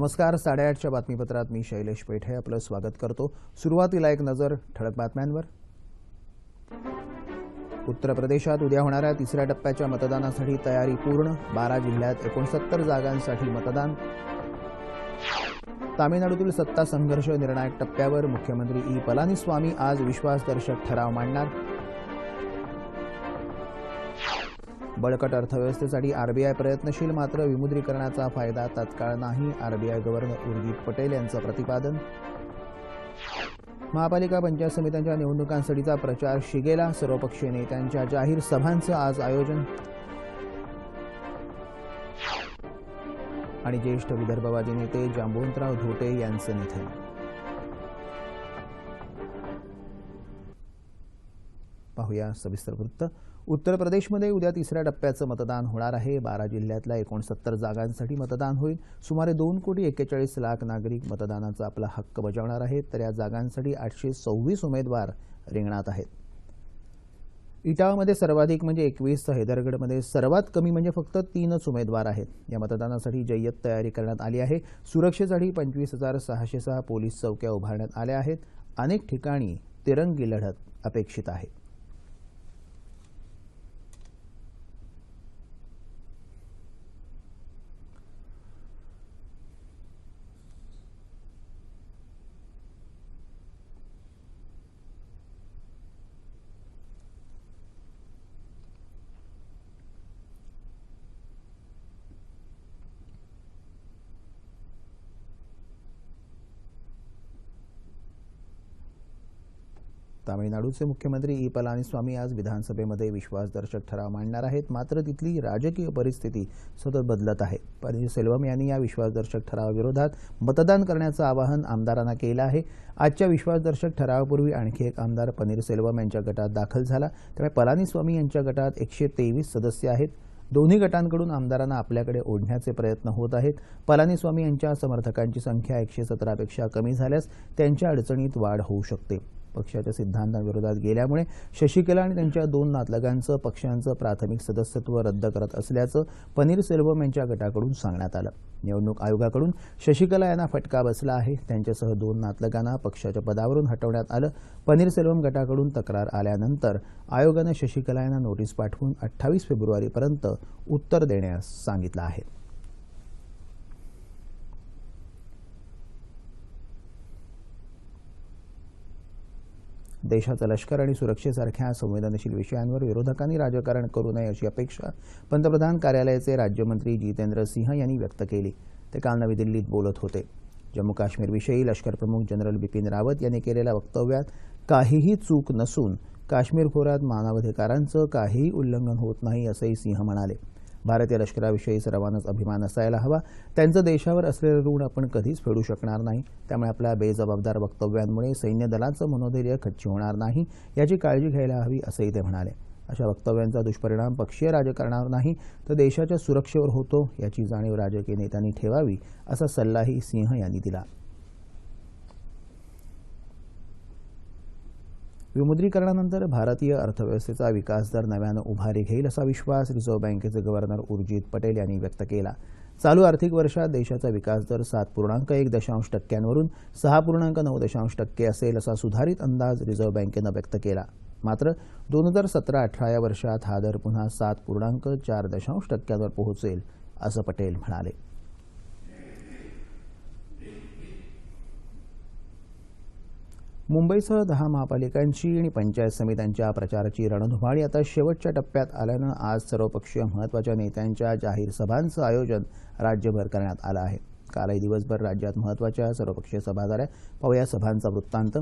नमस्कार साडेआठच्या बातमीपत्रात मी शैलेश पेठे आपलं स्वागत करतो. सुरुवातीला एक नजर ठळक बातम्यांवर. उत्तर प्रदेशात उद्या होणाऱ्या तिसऱ्या टप्प्याच्या मतदानासाठी तयारी पूर्ण. बारा जिल्ह्यात एकोणसत्तर जागांसाठी मतदान. तामिळनाडूतील सत्ता संघर्ष निर्णायक टप्प्यावर मुख्यमंत्री ई. पलानीस्वामी आज विश्वासदर्शक ठराव मांडणार. बळकट अर्थव्यवस्थेसाठी आरबीआय प्रयत्नशील मात्र विमुद्रीकरणाचा फायदा तत्काळ नाही. आरबीआय गव्हर्नर उर्जित पटेल यांचं प्रतिपादन. महापालिका पंचायत समित्यांच्या निवडणुकांसाठीचा प्रचार शिगेला. सर्वपक्षीय नेत्यांच्या जाहीर सभांचं आज आयोजन. आणि ज्येष्ठ विदर्भवादी नेते जांबवंतराव धोटे यांचं निधन. पाहूया सविस्तर वृत्त. उत्तर प्रदेशमध्ये उद्या तिसऱ्या टप्प्याचं मतदान होणार आहे. बारा जिल्ह्यातल्या एकोणसत्तर जागांसाठी मतदान होईल. सुमारे दोन कोटी एक्केचाळीस लाख नागरिक मतदानाचा आपला हक्क बजावणार आहेत तर या जागांसाठी आठशे सव्वीस उमेदवार रिंगणात आहेत. इटावामध्ये सर्वाधिक म्हणजे एकवीस तर हैदरगडमध्ये सर्वात कमी म्हणजे फक्त तीनच उमेदवार आहेत. या मतदानासाठी जय्यत तयारी करण्यात आली आहे. सुरक्षेसाठी पंचवीस हजार सहाशे सहा पोलीस चौक्या उभारण्यात आल्या आहेत. अनेक ठिकाणी तिरंगी लढत अपेक्षित आहे. तामिळनाडूचे मुख्यमंत्री ई. पलानीस्वामी आज विधानसभेमध्ये विश्वासदर्शक ठराव मांडणार आहेत. मात्र तिथली राजकीय परिस्थिती सतत बदलत आहे. पनीरसेल्वम यांनी या विश्वासदर्शक ठरावाविरोधात मतदान करण्याचं आवाहन आमदारांना केलं आहे. आजच्या विश्वासदर्शक ठरावापूर्वी आणखी एक आमदार पनीरसेल्वम यांच्या गटात दाखल झाला. त्यामुळे पलानीस्वामी यांच्या गटात एकशे तेवीस सदस्य आहेत. दोन्ही गटांकडून आमदारांना आपल्याकडे ओढण्याचे प्रयत्न होत आहेत. पलानीस्वामी यांच्या समर्थकांची संख्या एकशे सतरापेक्षा कमी झाल्यास त्यांच्या अडचणीत वाढ होऊ शकते. पक्षाच्या सिद्धांताविरोधात गेल्यामुळे शशिकला आणि त्यांच्या दोन नातलगांचं पक्षांचं प्राथमिक सदस्यत्व रद्द करत असल्याचं पनीरसेल्वम यांच्या गटाकडून सांगण्यात आलं. निवडणूक आयोगाकडून शशिकला यांना फटका बसला आहे. त्यांच्यासह दोन नातलगांना पक्षाच्या पदावरून हटवण्यात आलं. पनीरसेल्वम गटाकडून तक्रार आल्यानंतर आयोगानं शशिकला यांना नोटीस पाठवून अठ्ठावीस फेब्रुवारीपर्यंत उत्तर देण्यास सांगितलं आहे. देशाचं लष्कर आणि सुरक्षेसारख्या संवेदनशील विषयांवर विरोधकांनी राजकारण करू नये अशी अपेक्षा पंतप्रधान कार्यालयाचे राज्यमंत्री जितेंद्र सिंह यांनी व्यक्त केली. ते काल नवी दिल्लीत बोलत होते. जम्मू काश्मीरविषयी लष्कर प्रमुख जनरल बिपिन रावत यांनी केलेल्या वक्तव्यात काहीही चूक नसून काश्मीर खोऱ्यात मानवाधिकारांचं काहीही उल्लंघन होत नाही असंही सिंह म्हणाले. भारतीय लष्कराविषयी सर्वांनाच अभिमान असायला हवा. त्यांचं देशावर असलेलं ऋण आपण कधीच फेडू शकणार नाही. त्यामुळे आपल्या बेजबाबदार वक्तव्यांमुळे सैन्य दलाचं मनोधैर्य खच्ची होणार नाही. याची काळजी घ्यायला हवी असंही ते म्हणाले. अशा वक्तव्यांचा दुष्परिणाम पक्षीय राजकारणावर नाही तर देशाच्या सुरक्षेवर होतो याची जाणीव राजकीय नेत्यांनी ठेवावी असा सल्लाही सिंह यांनी दिला. विमुद्रीकरणानंतर भारतीय अर्थव्यवस्थेचा विकासदर नव्यानं उभारी घेईल असा विश्वास रिझर्व्ह बँकेचे गव्हर्नर उर्जित पटेल यांनी व्यक्त केला. चालू आर्थिक वर्षात देशाचा विकासदर सात पूर्णांक एक दशांश टक्क्यांवरून सहा पूर्णांक नऊ दशांश टक्के असेल असा सुधारित अंदाज रिझर्व्ह बँकेनं व्यक्त केला. मात्र दोन हजार सतरा अठरा या वर्षात हा दर पुन्हा सात पूर्णांक चार दशांश टक्क्यांवर पोहोचेल असं पटेल म्हणाले. मुंबईसह दहा महापालिकांची आणि पंचायत समित्यांच्या प्रचाराची रणधुमाळी आता शेवटच्या टप्प्यात आल्यानं आज सर्वपक्षीय महत्त्वाच्या नेत्यांच्या जाहीर सभांचं आयोजन राज्यभर करण्यात आलं आहे. कालही दिवसभर राज्यात महत्त्वाच्या सर्वपक्षीय सभा झाल्या पाहूया सभांचा वृत्तांत.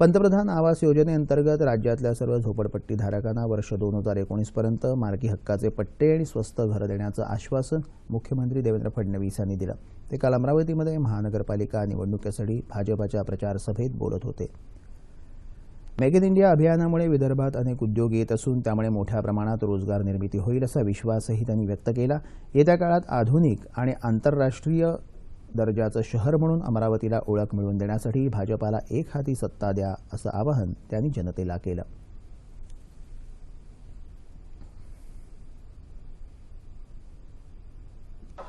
पंतप्रधान आवास योजनेअंतर्गत राज्यातल्या सर्व झोपडपट्टीधारकांना वर्ष दोन हजार एकोणीसपर्यंत मार्गी हक्काचे पट्टे आणि स्वस्त घरं देण्याचं आश्वासन मुख्यमंत्री देवेंद्र फडणवीस यांनी दिलं. ते काल अमरावतीमध्ये महानगरपालिका निवडणुकीसाठी भाजपाच्या प्रचारसभेत बोलत होते. मेक इन इंडिया अभियानामुळे विदर्भात अनेक उद्योग येत असून त्यामुळे मोठ्या प्रमाणात रोजगार निर्मिती होईल असा विश्वासही त्यांनी व्यक्त केला. येत्या काळात आधुनिक आणि आंतरराष्ट्रीय दर्जाचं शहर म्हणून अमरावतीला ओळख मिळवून देण्यासाठी भाजपाला एक हाती सत्ता द्या असं आवाहन त्यांनी जनतेला केलं.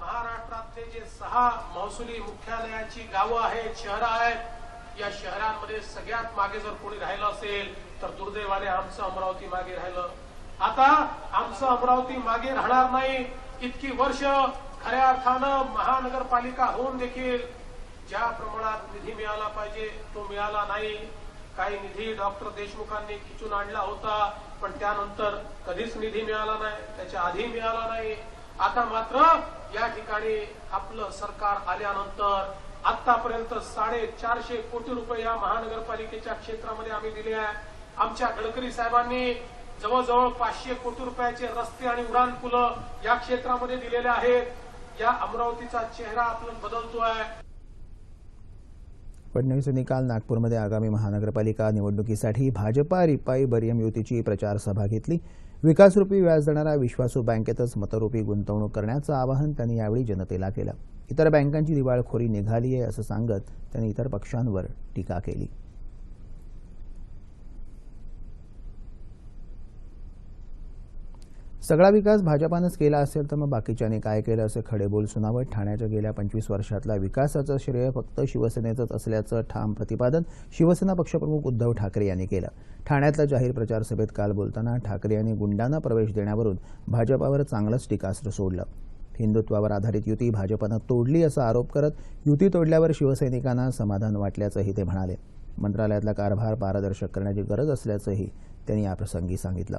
महाराष्ट्रातले जे सहा महसुली मुख्यालयाची गावं आहेत शहरं आहेत या शहरांमध्ये सगळ्यात मागे जर कोणी राहिलं असेल तर दुर्दैवाने आमचं अमरावती मागे राहिलं. आता आमचं अमरावती मागे राहणार नाही. इतकी वर्ष खऱ्या अर्थानं महानगरपालिका होऊन देखील ज्या प्रमाणात निधी मिळाला पाहिजे तो मिळाला नाही. काही निधी डॉक्टर देशमुखांनी खिचून आणला होता पण त्यानंतर कधीच निधी मिळाला नाही त्याच्या आधी मिळाला नाही. आता मात्र या ठिकाणी आपलं सरकार आल्यानंतर आतापर्यंत साडेचारशे कोटी रुपये या महानगरपालिकेच्या क्षेत्रामध्ये आम्ही दिले आहे. आमच्या गडकरी साहेबांनी जवळजवळ पाचशे कोटी रुपयाचे रस्ते आणि उड्डाण पुलं या क्षेत्रामध्ये दिलेले आहेत. या अमरावतीचा चेहरा आपण बदलतोय. फडणवीस यांनी काल नागपूरमध्ये आगामी महानगरपालिका निवडणुकीसाठी भाजपा रिपाई बरियम युतीची प्रचार सभा घेतली. विकासरूपी व्याज देणाऱ्या विश्वासू बँकेतच मतरूपी गुंतवणूक करण्याचं आवाहन त्यांनी यावेळी जनतेला केलं. इतर बँकांची दिवाळखोरी निघाली आहे असं सांगत त्यांनी इतर पक्षांवर टीका केली. सगळा विकास भाजपानंच केला असेल तर मग बाकीच्यांनी काय केलं? असे खडेबोल सुनावत ठाण्याच्या गेल्या पंचवीस वर्षातला विकासाचं श्रेय फक्त शिवसेनेचंच असल्याचं ठाम प्रतिपादन शिवसेना पक्षप्रमुख उद्धव ठाकरे यांनी केलं. ठाण्यातल्या जाहीर प्रचार सभेत काल बोलताना ठाकरे यांनी गुंडांना प्रवेश देण्यावरून भाजपावर चांगलंच टीकास्त्र सोडलं. हिंदुत्वावर आधारित युती भाजपानं तोडली असा आरोप करत युती तोडल्यावर शिवसैनिकांना समाधान वाटल्याचंही ते म्हणाले. मंत्रालयातला कारभार पारदर्शक करण्याची गरज असल्याचंही त्यांनी याप्रसंगी सांगितलं.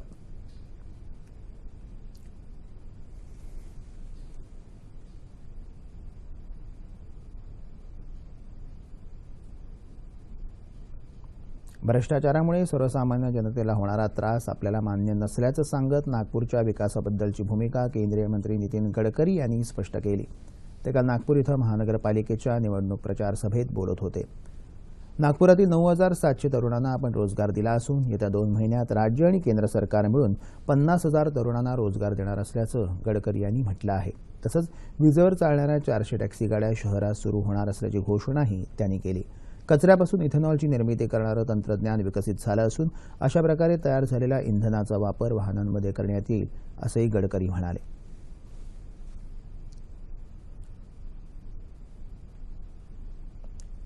भ्रष्टाचारामुळे सर्वसामान्य जनतेला होणारा त्रास आपल्याला मान्य नसल्याचं सांगत नागपूरच्या विकासाबद्दलची भूमिका केंद्रीय मंत्री नितीन गडकरी यांनी स्पष्ट केली. ते काल नागपूर इथं महानगरपालिकेच्या निवडणूक प्रचार सभेत बोलत होते. नागपुरातील नऊ हजार सातशे तरुणांना आपण रोजगार दिला असून येत्या दोन महिन्यात राज्य आणि केंद्र सरकार मिळून पन्नास हजार तरुणांना रोजगार देणार असल्याचं गडकरी यांनी म्हटलं आहे. तसंच विजेवर चालणाऱ्या चारशे टॅक्सी गाड्या शहरात सुरू होणार असल्याची घोषणाही त्यांनी केली. कचऱ्यापासून इथेनॉलची निर्मिती करणारं तंत्रज्ञान विकसित झालं असून अशा प्रकारे तयार झालेल्या इंधनाचा वापर वाहनांमध्ये करण्यात येईल असंही गडकरी म्हणाले.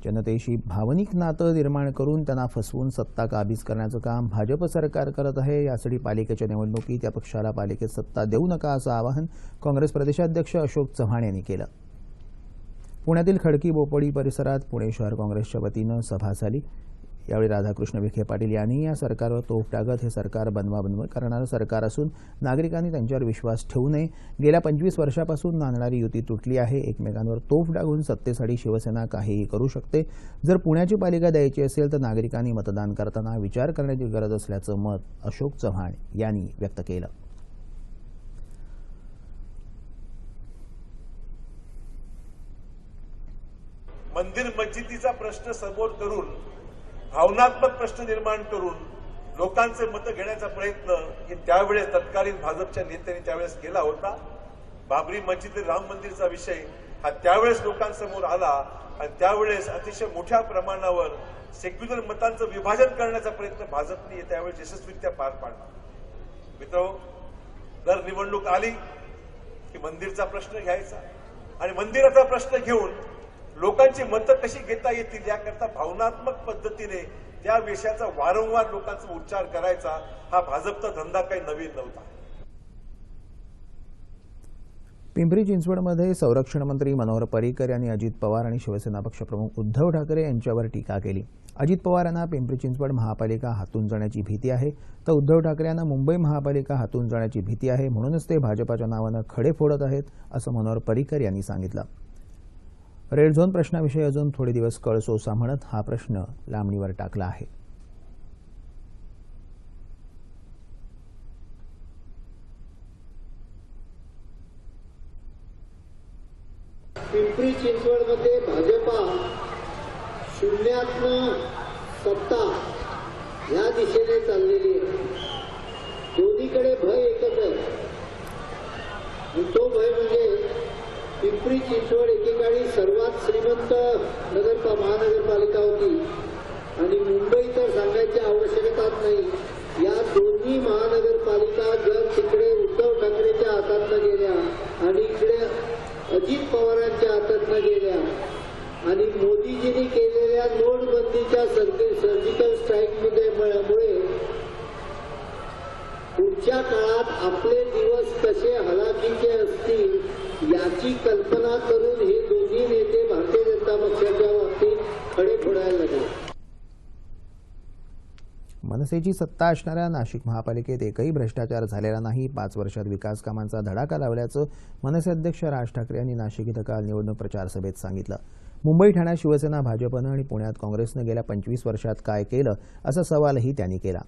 जनतेशी भावनिक नातं निर्माण करून त्यांना फसवून सत्ता काबीज करण्याचं काम भाजप सरकार करत आहे. यासाठी पालिकेच्या निवडणुकीत या पक्षाला पालिकेत सत्ता देऊ नका असं आवाहन काँग्रेस प्रदेशाध्यक्ष अशोक चव्हाण यांनी केलं. पुण्यातील खडकी बोपडी परिसरात पुणे शहर काँग्रेसच्या वतीनं सभा झाली. यावेळी राधाकृष्ण विखे पाटील यांनी या सरकारवर तोफ टाकत हे सरकार बनवाबनव करणारं सरकार असून नागरिकांनी त्यांच्यावर विश्वास ठेवू नये. गेल्या पंचवीस वर्षापासून नांदणारी युती तुटली आहे. एकमेकांवर तोफ डागून सत्तेसाठी शिवसेना काहीही करू शकते. जर पुण्याची पालिका द्यायची असेल तर नागरिकांनी मतदान करताना विचार करण्याची गरज असल्याचं मत अशोक चव्हाण यांनी व्यक्त केलं. मंदिर मस्जिदीचा प्रश्न समोर करून भावनात्मक प्रश्न निर्माण करून लोकांचे मतं घेण्याचा प्रयत्न हे त्यावेळेस तत्कालीन भाजपच्या नेत्यांनी त्यावेळेस केला होता. बाबरी मस्जिद राम मंदिरचा विषय हा त्यावेळेस लोकांसमोर आला आणि त्यावेळेस अतिशय मोठ्या प्रमाणावर सेक्युलर मतांचं विभाजन करण्याचा प्रयत्न भाजपने त्यावेळेस यशस्वीरित्या पार पाडला. मित्र जर निवडणूक आली की मंदिरचा प्रश्न घ्यायचा आणि मंदिराचा प्रश्न घेऊन लोकांची मतं कशी घेता येतील याकरता भावनात्मक पद्धतीने त्या विषयाचा वारंवार लोकांचा उच्चार करायचा हा भाजपचा धंदा काही नवीन नव्हता. पिंपरी चिंचवडमध्ये संरक्षण मंत्री मनोहर पर्रिकर यांनी अजित पवार आणि शिवसेना पक्षप्रमुख उद्धव ठाकरे यांच्यावर टीका केली. अजित पवार यांना पिंपरी चिंचवड महापालिका हातून जाण्याची भीती आहे तर उद्धव ठाकरे यांना मुंबई महापालिका हातून जाण्याची भीती आहे म्हणूनच ते भाजपाच्या नावानं खडे फोडत आहेत असं मनोहर पर्रिकर यांनी सांगितलं. रेड झोन प्रश्नाविषयी अजून थोडे दिवस कळसोसा म्हणत हा प्रश्न लांबणीवर टाकला आहे पिंपरी चिंचवडमध्ये भाजपा शून्यातनं सत्ता ह्या दिशेने चाललेली आहे दोन्हीकडे भय एकच आहे आणि तो भय म्हणजे पिंपरी चिंचवड एकेकाळी सर्वात श्रीमंत नगर महानगरपालिका होती. आणि मुंबई तर सांगायची आवश्यकताच नाही. या दोन्ही महानगरपालिका जर तिकडे उद्धव ठाकरेच्या हातात गेल्या आणि इकडे अजित पवारांच्या सरकारनं गेल्या आणि मोदीजींनी केलेल्या नोटबंदीच्या सर्जिकल स्ट्राईकमध्ये मुळे पुढच्या काळात आपले दिवस कसे हलाखीचे असतील याची कल्पना करून हे दोन्ही नेते भारतीय जनता पक्षाच्या बाबतीत खडे फोडायला लागले. मनसेची सत्ता असणाऱ्या नाशिक महापालिकेत एकही भ्रष्टाचार झालेला नाही. पाच वर्षात विकास कामांचा धडाका लावल्याचं मनसे अध्यक्ष राज ठाकरे यांनी नाशिक इथं काल निवडणूक प्रचार सभेत सांगितलं. मुंबई ठाण्यात शिवसेना भाजपनं आणि पुण्यात काँग्रेसनं गेल्या पंचवीस वर्षात काय केलं असा सवालही त्यांनी केला.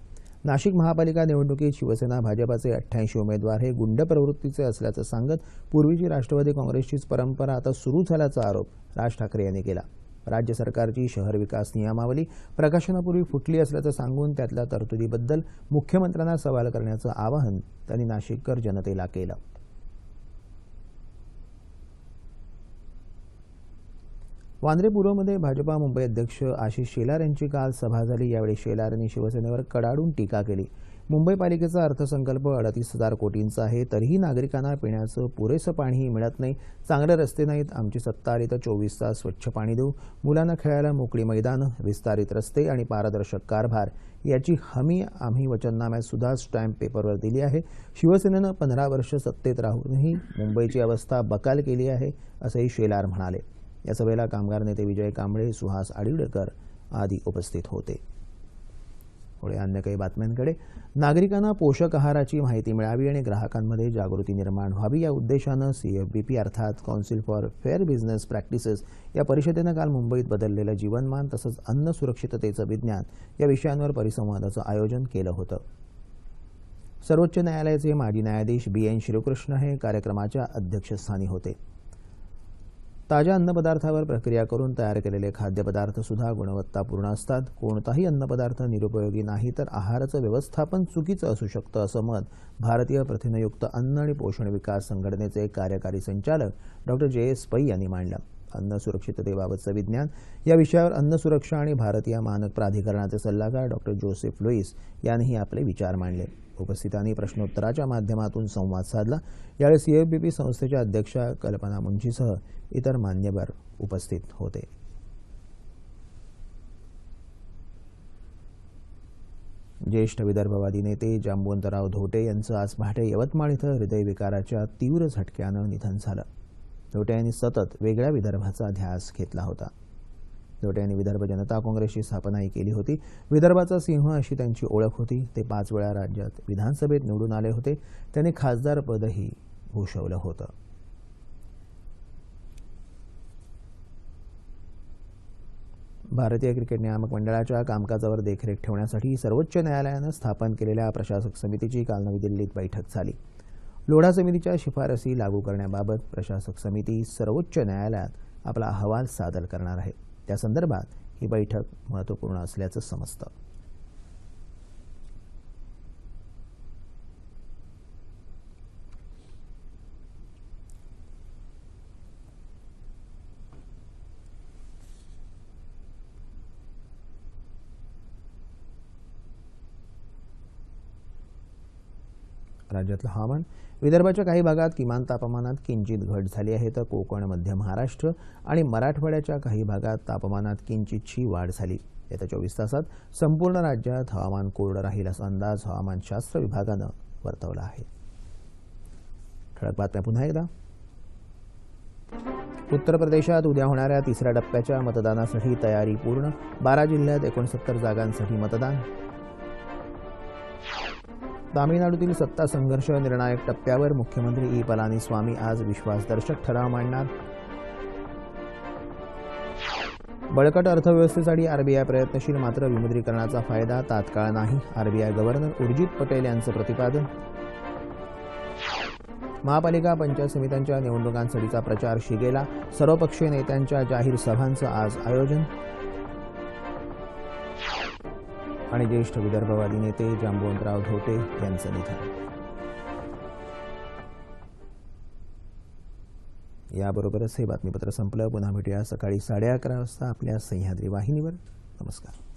नाशिक महापालिका निवडणुकीत शिवसेना भाजपाचे अठ्ठ्याऐंशी उमेदवार हे गुंड प्रवृत्तीचे असल्याचं सांगत पूर्वीची राष्ट्रवादी काँग्रेसचीच परंपरा आता सुरू झाल्याचा आरोप राज ठाकरे यांनी केला. राज्य सरकारची शहर विकास नियमावली प्रकाशनापूर्वी फुटली असल्याचं सांगून त्यातल्या तरतुदीबद्दल मुख्यमंत्र्यांना सवाल करण्याचं आवाहन त्यांनी नाशिककर जनतेला केलं. वांद्रे पूर्वमध्ये भाजपा मुंबई अध्यक्ष आशिष शेलार यांची काल सभा झाली. यावेळी शेलार यांनी शिवसेनेवर कडाडून टीका केली. मुंबई पालिकेचा अर्थसंकल्प अडतीस हजार कोटींचा आहे तरीही नागरिकांना पिण्याचं पुरेसं पाणीही मिळत नाही. चांगले रस्ते नाहीत आमची सत्ता आली तर चोवीस तास स्वच्छ पाणी देऊ. मुलांना खेळायला मोकळी मैदानं विस्तारित रस्ते आणि पारदर्शक कारभार याची हमी आम्ही वचननाम्यात सुद्धा स्टॅम्प पेपरवर दिली आहे. शिवसेनेनं पंधरा वर्ष सत्तेत राहूनही मुंबईची अवस्था बकाल केली आहे असंही शेलार म्हणाले. या सभेला कामगार नेते विजय कांबळे सुहास आडिवडेकर आदी उपस्थित होते. पुढे अन्य काही बातम्यांकडे. नागरिकांना पोषक आहाराची माहिती मिळावी आणि ग्राहकांमध्ये जागृती निर्माण व्हावी या उद्देशानं सीएफबीपी अर्थात council for fair business practices या परिषदेनं काल मुंबईत बदललेलं जीवनमान तसंच अन्न सुरक्षिततेचं विज्ञान या विषयांवर परिसंवादाचं आयोजन केलं होतं. सर्वोच्च न्यायालयाचे माजी न्यायाधीश बी एन श्रीकृष्ण हे कार्यक्रमाच्या अध्यक्षस्थानी होते. ताज्या अन्नपदार्थावर प्रक्रिया करून तयार केलेले खाद्यपदार्थ सुद्धा गुणवत्तापूर्ण असतात. कोणताही अन्नपदार्थ निरुपयोगी नाही तर आहाराचं व्यवस्थापन चुकीचं असू शकतं असं मत भारतीय प्रथिनयुक्त अन्न आणि पोषण विकास संघटनेचे कार्यकारी संचालक डॉक्टर जे एस पै यांनी मांडलं. अन्न सुरक्षिततेबाबतचं विज्ञान. या विषयावर अन्न सुरक्षा आणि भारतीय मानक प्राधिकरणाचे सल्लागार डॉक्टर जोसेफ लुईस यांनीही आपले विचार मांडले. उपस्थितांनी प्रश्नोत्तराच्या माध्यमातून संवाद साधला. यावेळी सीएफबीपी संस्थेच्या अध्यक्षा कल्पना मुंशीसह इतर मान्यवर उपस्थित होते. ज्येष्ठ विदर्भवादी नेते जांबवंतराव धोटे यांचं आज पहाटे यवतमाळ इथं हृदयविकाराच्या तीव्र झटक्यानं निधन झालं. लोटे यांनी सतत वेगळ्या विदर्भाचा ध्यास घेतला होता. लोटे यांनी विदर्भ जनता काँग्रेसची स्थापनाही केली होती. विदर्भाचा सिंह अशी त्यांची ओळख होती. ते पाच वेळा राज्यात विधानसभेत निवडून आले होते. त्यांनी खासदार पदही भूषवलं होतं. भारतीय क्रिकेट नियामक मंडळाच्या कामकाजावर देखरेख ठेवण्यासाठी सर्वोच्च न्यायालयानं स्थापन केलेल्या प्रशासक समितीची काल नवी दिल्लीत बैठक झाली. लोढा समितीच्या शिफारसी लागू करण्याबाबत प्रशासक समिती सर्वोच्च न्यायालयात आपला अहवाल सादर करणार आहे. त्या संदर्भात ही बैठक महत्त्वपूर्ण असल्याचं समजतं. राज्यातलं हवामान. विदर्भाच्या काही भागात किमान तापमानात किंचित घट झाली आहे तर कोकण मध्य महाराष्ट्र आणि मराठवाड्याच्या काही भागात तापमानात किंचितची वाढ झाली. येत्या चोवीस तासात संपूर्ण राज्यात हवामान कोरडं राहील असा अंदाज हवामानशास्त्र विभागानं वर्तवला आहे. ठळक बातम्या पुन्हा एकदा. उत्तर प्रदेशात उद्या होणाऱ्या तिसऱ्या टप्प्याच्या मतदानासाठी तयारी पूर्ण. बारा जिल्ह्यात एकोणसत्तर जागांसाठी मतदान. तामिळनाडूतील सत्ता संघर्ष निर्णायक टप्प्यावर मुख्यमंत्री ई. पलानीस्वामी आज विश्वासदर्शक ठराव मांडणार. बळकट अर्थव्यवस्थेसाठी आरबीआय प्रयत्नशील मात्र विमुद्रीकरणाचा फायदा तात्काळ नाही. आरबीआय गव्हर्नर उर्जित पटेल यांचं प्रतिपादन. महापालिका पंचायत समित्यांच्या निवडणुकांसाठीचा प्रचार शिगेला. सर्वपक्षीय नेत्यांच्या जाहीर सभांचं आज आयोजन. आणि ज्येष्ठ विदर्भवादी नेते जांबवंतराव धोटे यांचं निधन. याबरोबरच हे बातमीपत्र संपलं. पुन्हा भेटूया सकाळी साडे अकरा वाजता आपल्या सह्याद्री वाहिनीवर. नमस्कार.